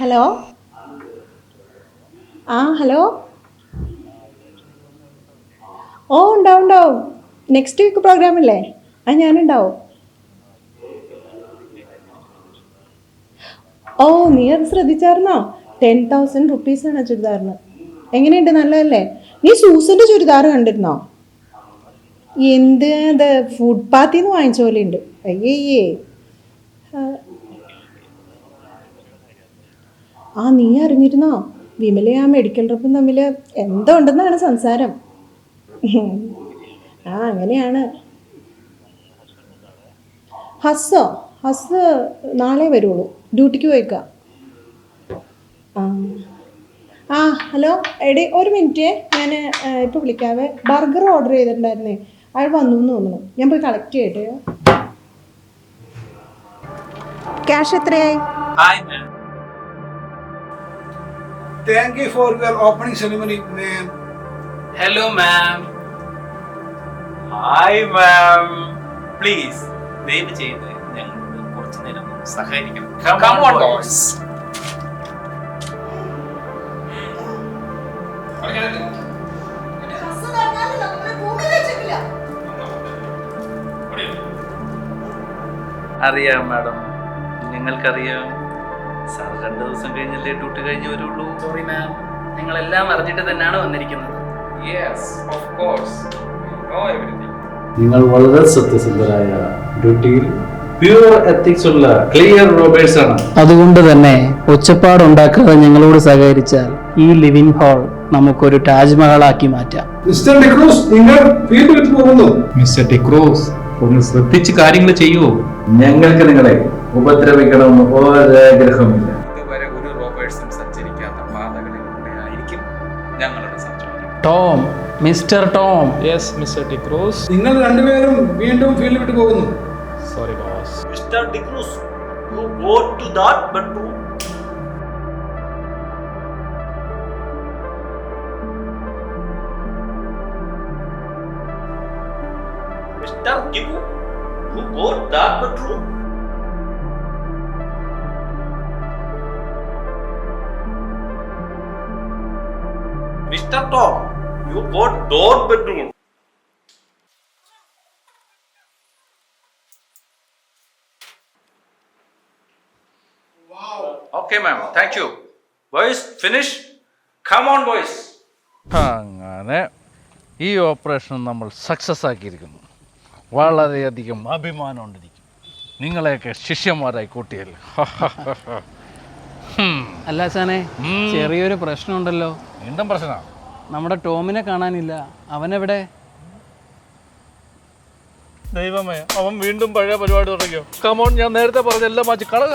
Hello? ആ hello? ഓ ഉണ്ടാവും ഉണ്ടാവും നെക്സ്റ്റ് വീക്ക് പ്രോഗ്രാം അല്ലേ ആ ഞാനുണ്ടാവും. ഓ നീ അത് ശ്രദ്ധിച്ചായിരുന്നോ? ടെൻ തൗസൻഡ് റുപ്പീസാണ് ചുരിദാറിന്. എങ്ങനെയുണ്ട്? നല്ലതല്ലേ? നീ സൂസിന്റെ ചുരിദാർ കണ്ടിരുന്നോ? എന്ത് അത്? ഫുട്പാത്തിൽ നിന്ന് വാങ്ങിച്ച പോലെ ഉണ്ട്. ആ, ആ നീ അറിഞ്ഞിരുന്നോ? വിമലയും ആ മെഡിക്കൽ റെപ്പും തമ്മിൽ എന്തോ ഉണ്ടെന്നാണ് സംസാരം? ആ അങ്ങനെയാണ്. ഹസ്സോ ഹസ് നാളെ വരുള്ളൂ. ഡ്യൂട്ടിക്ക് പോയിക്കാം. ആ. ഹലോ എടി ഒരു മിനിറ്റ്. ഞാൻ ഇപ്പോൾ വിളിക്കാവേ. ബർഗർ ഓർഡർ ചെയ്തിട്ടുണ്ടായിരുന്നേ. അയാൾ വന്നു എന്ന് തോന്നുന്നു. ഞാൻ പോയി കളക്ട് ചെയ്യട്ടെ? ക്യാഷ് എത്രയായി. Thank you for your opening ceremony, ma'am. Hello, ma'am. Hi, ma'am. Please, ദയവ് ചെയ്ത് ഞങ്ങളോട് കുറച്ചു നേരം സഹകരിക്കണം Come on, boys. അറിയാം മാഡം നിങ്ങൾക്കറിയാം സാർ രണ്ട് ദിവസം കഴിഞ്ഞല്ലേ ഡ്യൂട്ടി കഴിഞ്ഞ് വരുള്ളൂ. സോറി മാം ഞങ്ങളെല്ലാം അറിഞ്ഞിട്ട് തന്നെയാണ് വന്നിരിക്കുന്നത്. Yes of course no everything നിങ്ങൾ വളരെ സത്യസന്ധരായ ഡ്യൂട്ടിയിൽ പ്യൂർ എത്തിക്സ് ഉള്ള ക്ലിയർ റോബേഴ്സ് ആണ്. അതുകൊണ്ട് തന്നെ ഒച്ചപ്പാടുണ്ടാക്കാതെ ഞങ്ങളോട് സഹകരിച്ചാൽ ഈ ലിവിംഗ് ഹാൾ നമുക്കൊരു താജ്മഹലാക്കി മാറ്റാം. മിസ്റ്റർ ഡിക്രൂസ് നിങ്ങൾ ഫീൽഡ് വിട്ട് പോകുന്നു. മിസ്റ്റർ ഡിക്രൂസ് ഒന്ന് ശ്രദ്ധിച്ച് കാര്യങ്ങൾ ചെയ്യൂ. ഞങ്ങൾക്ക് നിങ്ങളെ ഉപദ്രവിക്കണമെന്ന് ഒരാഗ്രഹമില്ല ഇതുവരെ ഒരു റോബേഴ്സും സഞ്ചരിക്കാത്ത പാതകളിലൂടെ ആയിരിക്കും ഞങ്ങളുടെ സഞ്ചാരം Tom mister Tom yes mister D'Cruz നിങ്ങൾ രണ്ടുപേരും വീണ്ടും ഫീൽഡ് വിട്ട് പോകുന്നു sorry boss Mr. Dikrus, you go to that bedroom. Mr. Diku, you go that bedroom. You go door bedroom. Okay ma'am thank you boys finish come on boys അങ്ങനെ ഈ operation നമ്മൾ success ആക്കിയിരിക്കുന്നു. വളരെയധികം അഭിമാനം ഉണ്ടിരിക്കും നിങ്ങളെയൊക്കെ ശിഷ്യന്മാരായി കൂട്ടിയല്ലോ? അല്ല Sane ഉം. ചെറിയൊരു പ്രശ്നമുണ്ടല്ലോ. വീണ്ടും പ്രശ്നമാണ്? നമ്മുടെ ടോമിനെ കാണാനില്ല. അവനെവിടെ? ദൈവമേ അവൻ വീണ്ടും പഴയ പരിപാടി തുടങ്ങിയോ? കമോൺ ഞാൻ നേരത്തെ പറഞ്ഞ എല്ലാം മാറ്റി. കളക